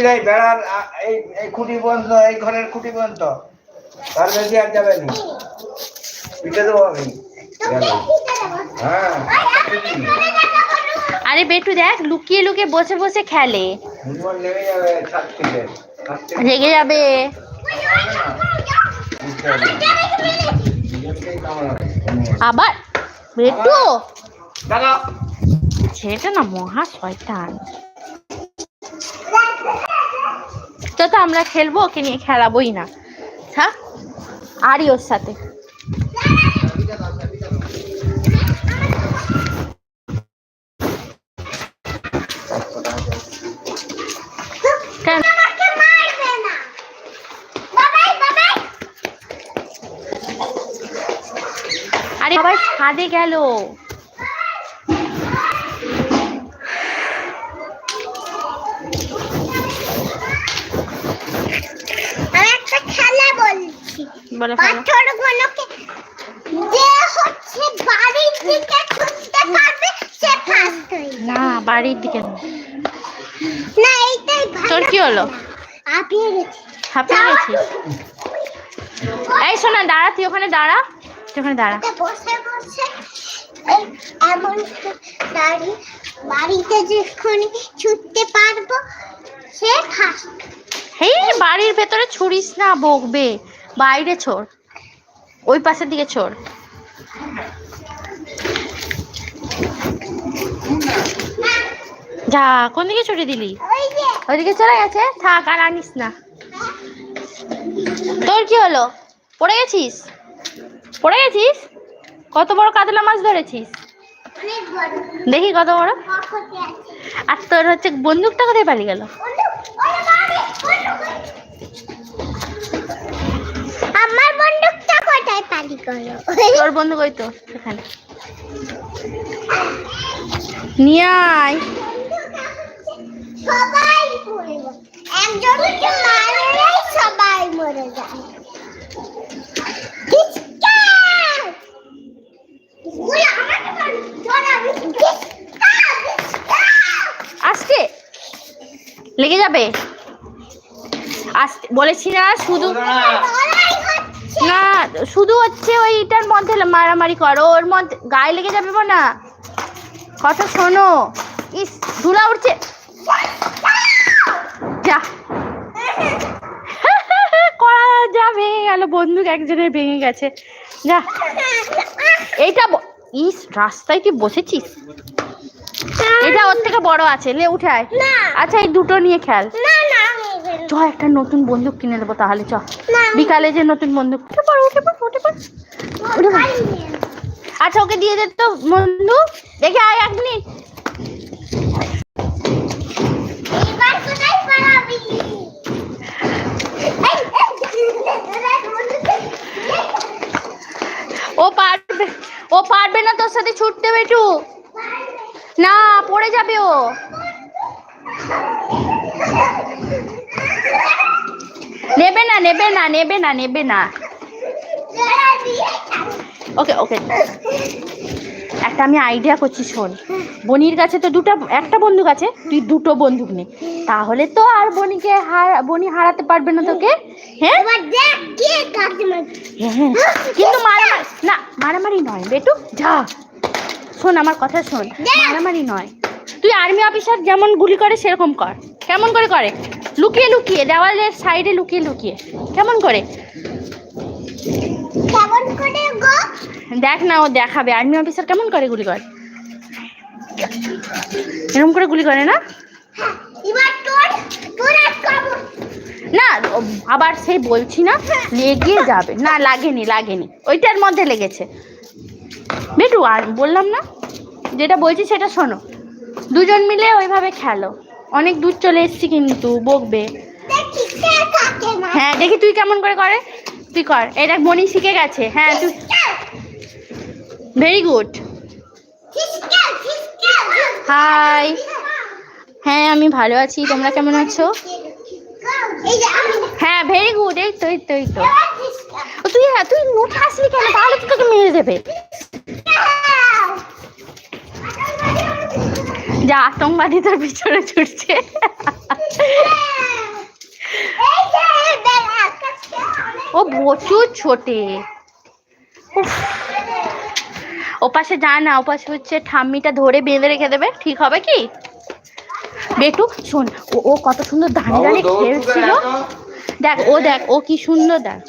বেড়ার এই এই খুঁটি পর্যন্ত এই ঘরের খুঁটি পর্যন্ত। তার বেশি আর যাবে না। পিঠে দেবো আমি। হ্যাঁ। আরে বেটু দেখ লুকিয়ে লুকিয়ে বসে বসে খেলে। রেগে যাবে। আবার? বেটু? ছেলেটা না মহা শয়তান। আমরা খেলব ওকে নিয়ে খেলাবোই না। হ্যাঁ আরই ওর সাথে। কেন? আরে আবার ছাদে গেল আমি একটা খেলা বলছি বলে যে হচ্ছে বাড়ির দিকে ছুটতে পারবে সে ফার্স্ট না বাড়ির দিকে না। না এইটাই ভালো তোর কি হলো? আপিয়ে গেছে। হাঁপিয়ে গেছিস? এই শোনা দাঁড়া তুই ওখানে দাঁড়া। তুই ওখানে দাঁড়া। বসে বসে এমন দাঁড়িয়ে বাড়িতে যখন ছুটতে পারব সে ফার্স্ট বাড়ির ভেতরে ছুরিস না বকবে। বাইরে ছোড় ওই পাশের দিকে ছোড় যা, কোন দিকে ছুটে দিলি? ওইদিকে চলে গেছে। থাক, আর আনিস না। তোর কি হলো? পড়ে গেছিস? পড়ে গেছিস? কত বড় কাতলা মাছ ধরেছিস? দেখি কত বড়। আর তোর হচ্ছে বন্দুকটা কোথায় পালিয়ে গেল। আমার বন্দুকটা কোথায় পালি করো? তোর বন্ধু কই তো এখানে। নিয়ে আয়। সবাই একজনকে মারলেই সবাই মরে ডিসকাস! আজকে লেগে যাবে? আসতে বলেছি না শুধু না। শুধু হচ্ছে ওইটার মধ্যে মারামারি করো ওর মধ্যে গায়ে লেগে যাবে না কথা শোনো। ইস ধুলা উঠছে যা। করা যাবে গেল বন্দুক একজনের ভেঙে গেছে। যা। এইটা ব- ইস রাস্তায় কি বসেছিস? এটা ওর থেকে বড় আছে লে উঠে আয় আচ্ছা এই দুটো নিয়ে খেল। না না চ একটা নতুন বন্দুক কিনে দেবো তাহলে চ। বিকালে যে নতুন বন্দুক উঠে পড় উঠে পড় উঠে পড়। আচ্ছা ওকে দিয়ে দে তো বন্ধু। দেখে আয় এক মিনিট। ও পারবে ও পারবে না তোর সাথে ছুটতে বেটু। না পড়ে যাবে ও। নেবে না নেবে না নেবে না নেবে না। ওকে ওকে একটা আমি আইডিয়া করছি শোন। বনির কাছে তো দুটো একটা বন্দুক আছে তুই দুটো বন্দুক নে। তাহলে তো আর বনিকে হার বনি হারাতে পারবে না তোকে হ্যাঁ? মারছে। হ্যাঁ, কিন্তু মারামারি না মারামারি নয় বেটু যা। শোন আমার কথা শোন মারামারি নয়। তুই আর্মি অফিসার যেমন গুলি করে সেরকম কর। কেমন করে করে? লুকিয়ে লুকিয়ে দেওয়ালের সাইডে লুকিয়ে লুকিয়ে। কেমন করে? কেমন করে গো? দেখ না ও দেখাবে। আর্মি অফিসার কেমন করে গুলি করে? এরকম করে গুলি করে না? হ্যাঁ, না আবার সেই বলছি না লেগে যাবে। না লাগেনি লাগেনি। ওইটার মধ্যে লেগেছে। বেটু আর বললাম না? যেটা বলছি সেটা শোনো। দুজন মিলে ওইভাবে খেলো। অনেক দূর চলে এসছি কিন্তু, বকবে। হ্যাঁ দেখি তুই কেমন করে করে। তুই কর এটা মনি শিখে গেছে। হ্যাঁ তুই ভেরি গুড। হাই হ্যাঁ আমি ভালো আছি। তোমরা কেমন আছো? হ্যাঁ ভেরি গুড এই তো এই তো এই তো। তুই হ্যাঁ তুই নোটে আসলি কেন? তাহলে তো তোকে মেরে দেবে। যে আতঙ্কবাদী তোর পিছনে ছুটছে। ও প্রচুর ছোটে। ওপাশে যা না ওপাশে হচ্ছে ঠাম্মিটা ধরে বেঁধে রেখে দেবে। ঠিক হবে কি? বেটু শোন ও ও কত সুন্দর দাঁড়িয়ে দাঁড়িয়ে খেলছিল। দেখ ও দেখ ও কি সুন্দর দেখ।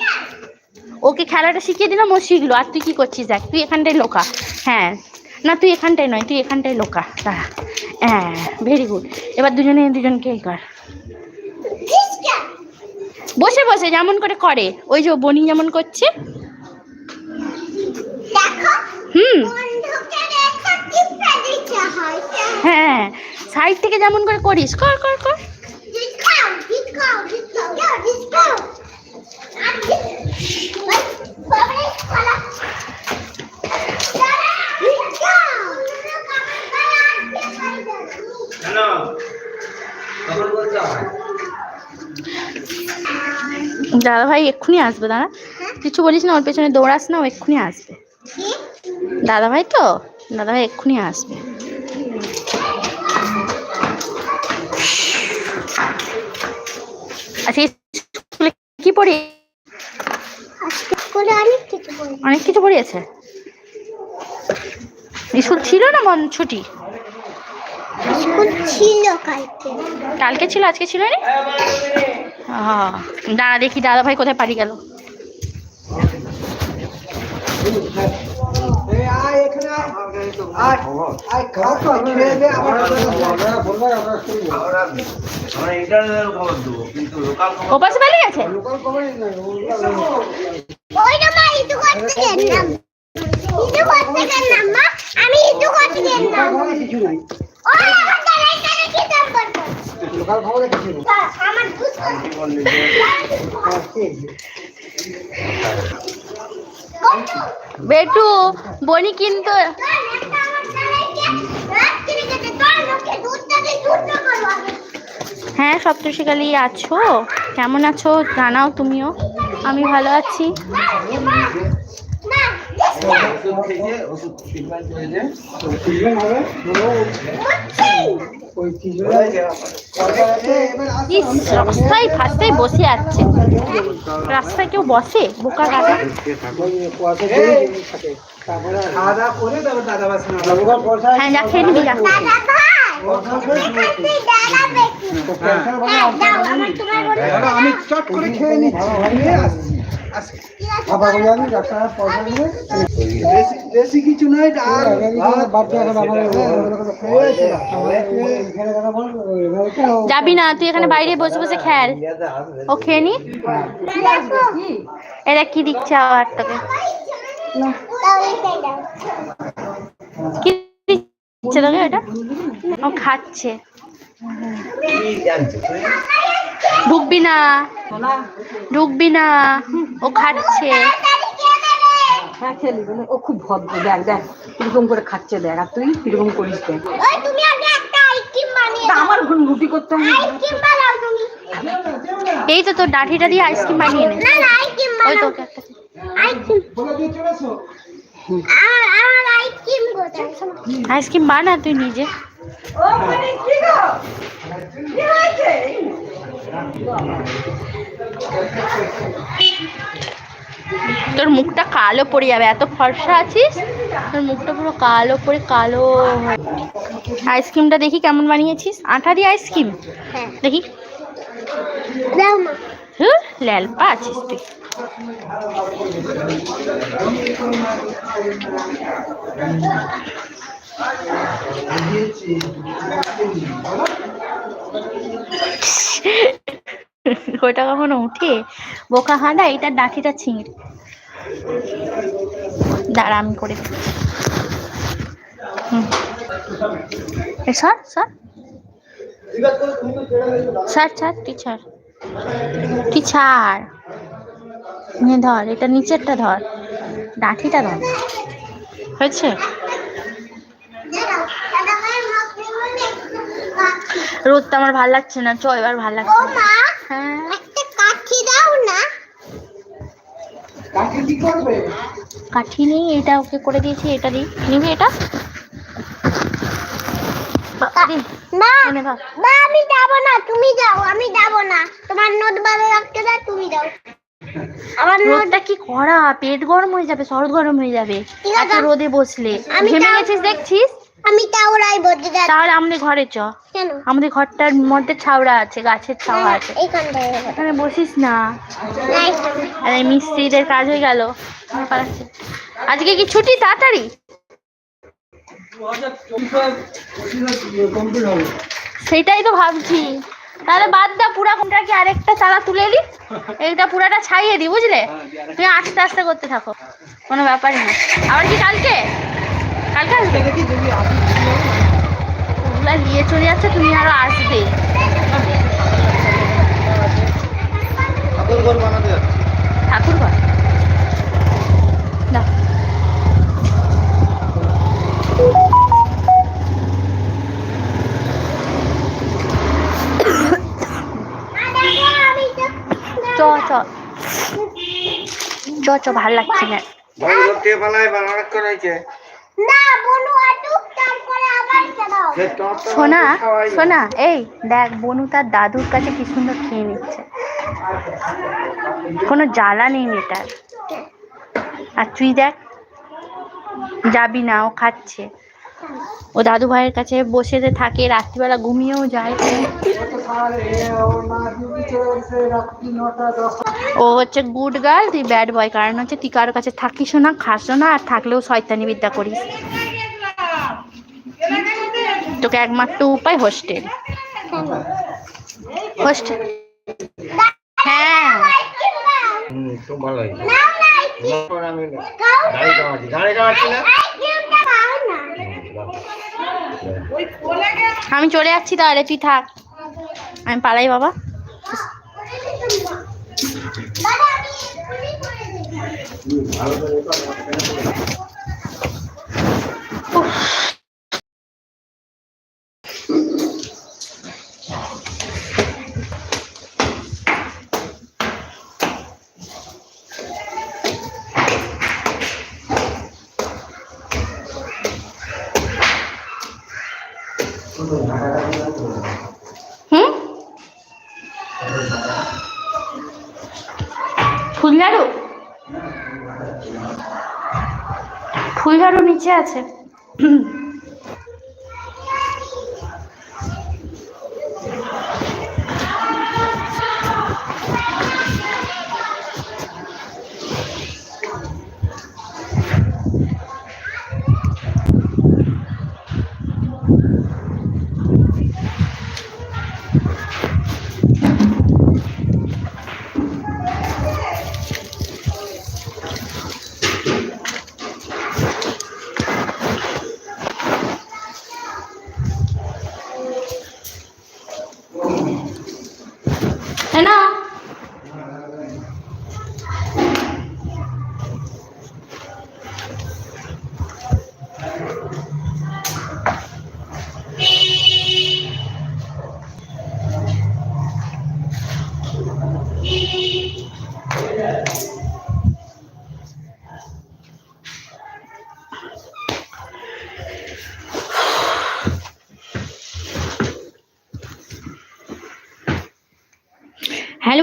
ওকে খেলাটা শিখিয়ে দিলাম ও শিখলো। আর তুই কি করছিস দেখ? তুই এখানটায় লোকা হ্যাঁ। না তুই এখানটায় নয় তুই এখানটায় লোকা দাঁড়া হ্যাঁ ভেরি গুড এবার দুজনে দুজনকে এই কর বসে বসে যেমন করে করে ওই যে বনি যেমন করছে হুম হয় হ্যাঁ সাইড থেকে যেমন করে করিস কর কর কর ডিসকাউ ডিসকাউ ডিসকাউ ডিসকাউ আর বাবারে খালা কেন কখন বলছো আমায়? দাদা ভাই, এক্ষুনি আসবে, দাঁড়া। কিছু বলিস না, ওর পেছনে দৌড়াস না, ও এক্ষুনি আসবে। দাদা ভাই তো? দাদা ভাই, এক্ষুনি আসবে। আচ্ছা কি পড়ি? অনেক কিছু পড়িয়েছে। স্কুল ছিল না মন ছুটি? স্কুল ছিল কালকে। কালকে ছিল? আজকে ছিল আহ, দাঁড়া দেখি দাদা ভাই কোথায় পারি গেল? ওপাশে পালিয়ে গেছে? আমি ইদু করতে গেলাম ওই এখন দাঁড়াই দাঁড়াই কি দাম করতে নিজে বেটু বনি কিন্তু হ্যাঁ সপ্তশিকালি আছো কেমন আছো জানাও তুমিও আমি ভালো আছি ওষুধ রাস্তায় ফাস্তায় বসে আছে রাস্তায় কেউ বসে বোকা কাটা হ্যাঁ আমি চট করে খেয়ে নিচ্ছি বেশি বেশি কিছু নয় যাবি না তুই এখানে বাইরে বসে বসে খেল। ও খেয়ে নি? এরা কি দিচ্ছে আবার তোকে? কি দিচ্ছে তোকে এটা ও খাচ্ছে। ঢুকবি না। ঢুকবি না। ও খাচ্ছে। হ্যাঁ খেলি বলে ও খুব ভদ্র। দেখ দেখ কীরকম করে খাচ্ছে দেখ। আর তুই কীরকম করিস দেখ। তুমি আগে একটা আইসক্রিম বানিয়ে তা আমার ঘুম রুটি করতে হবে। আইসক্রিম বানাও তুমি। এই তো তোর ডাঠিটা দিয়ে আইসক্রিম বানিয়ে নে। না না আইসক্রিম ওই বানাও। তোকে একটা আইসক্রিম। বানা তুই নিজে। তোর মুখটা কালো পড়ে যাবে এত ফর্সা আছিস? তোর মুখটা পুরো কালো পড়ে কালো আইসক্রিমটা দেখি কেমন বানিয়েছিস? আঠা দিয়ে আইসক্রিম? হ্যাঁ। দেখি। ল্যালপা আছিস তুই। ওটা কখনো উঠে? বোকা হাঁটা এটার ডাঠিটা ছিঁড়। দাঁড়া, আমি করে এ, সর সর। ছাড়। ছাড়। নে ধর, এটা নিচেরটা ধর। ডাঠিটা ধর। হয়েছে দাঁড়াও দাদা ভাই মাছ বলে রোদটা আমার ভালো লাগছে না। চ এবার ভালো লাগছে। হ্যাঁ। একটা কাঠি দাও না। কাকে কি করবে? কাঠি নেই এটা ওকে করে দিয়েছি এটা দিই নিবি এটা? মা আমি যাব না তুমি যাও আমি যাব না। তোমার নোট দাও তুমি যাও। আমার নোট রোদটা কি করা? পেট গরম হয়ে যাবে শরৎ গরম হয়ে যাবে। ঠিক আছে। এত রোদে বসলে। আমি ঘেমে গেছিস দেখছিস? আমি তাওরাই বলতে যাচ্ছি। তাহলে আমাদের ঘরে চ। কেন? আমাদের ঘরটার মধ্যে ছাউড়া আছে গাছের ছাওয়া আছে। এইখানটায় এখানে বসিস না। আরে মিস্ত্রিদের কাজ হয়ে গেল। আজকে কি ছুটি? তাড়াতাড়ি। সেটাই তো ভাবছি। তাহলে বাদ দা পুরা কোনটা কি আরেকটা চালা তুলে নি এইটা পুরাটা ছাইয়ে দি বুঝলে? তুমি আস্তে আস্তে করতে থাকো। কোনো ব্যাপারই না। আবার কি কালকে? কালকে আসবে? ওগুলা নিয়ে চলে যাচ্ছে তুমি আরও আসবে। ঠাকুর ঘর বানাতে যাচ্ছে। ঠাকুর ঘর? আমি চ চ। চ চ ভালো লাগছে না। সোনা সোনা এই দেখ বনু তার দাদুর কাছে কি সুন্দর খেয়ে নিচ্ছে। কোনো জ্বালা নেই মেয়েটার। আর তুই দেখ যাবি না ও খাচ্ছে। ও দাদু ভাইয়ের কাছে বসে যে থাকে রাত্রিবেলা ঘুমিয়েও যায়। ও হচ্ছে গুড গার্ল তুই ব্যাড বয় কারণ হচ্ছে তুই কারোর কাছে থাকিস না, খাস না, আর থাকলেও শয়তানি বিদ্যা করিস। তোকে একমাত্র উপায় হোস্টেল হোস্টেল হ্যাঁ। আমি চলে যাচ্ছি তাহলে, তুই থাক। আমি পালাই বাবা। দাদা ফুলঝাড়ু নিচে আছে।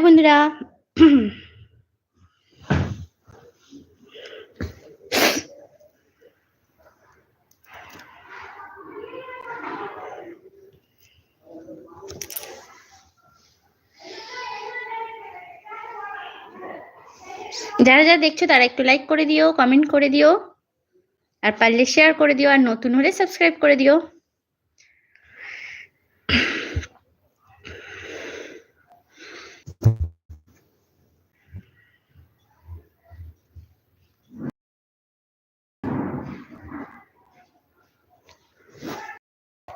বন্ধুরা। যারা যারা দেখছ, তারা একটু লাইক করে দিও কমেন্ট করে দিও। আর পারলে শেয়ার করে দিও, আর নতুন হলে সাবস্ক্রাইব করে দিও।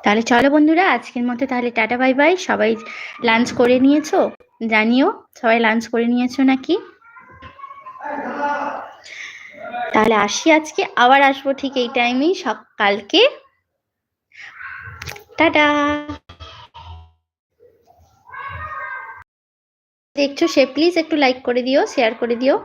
তাহলে চলো বন্ধুরা, আজকের মতো তাহলে টাটা, বাই বাই। সবাই লাঞ্চ করে নিয়েছো? জানিও, সবাই লাঞ্চ করে নিয়েছো নাকি? তাহলে আসি আজকে, আবার আসব ঠিক এই টাইমেই সকালকে টাটা। দেখছ সে, প্লিজ একটু লাইক করে দিও শেয়ার করে দিও।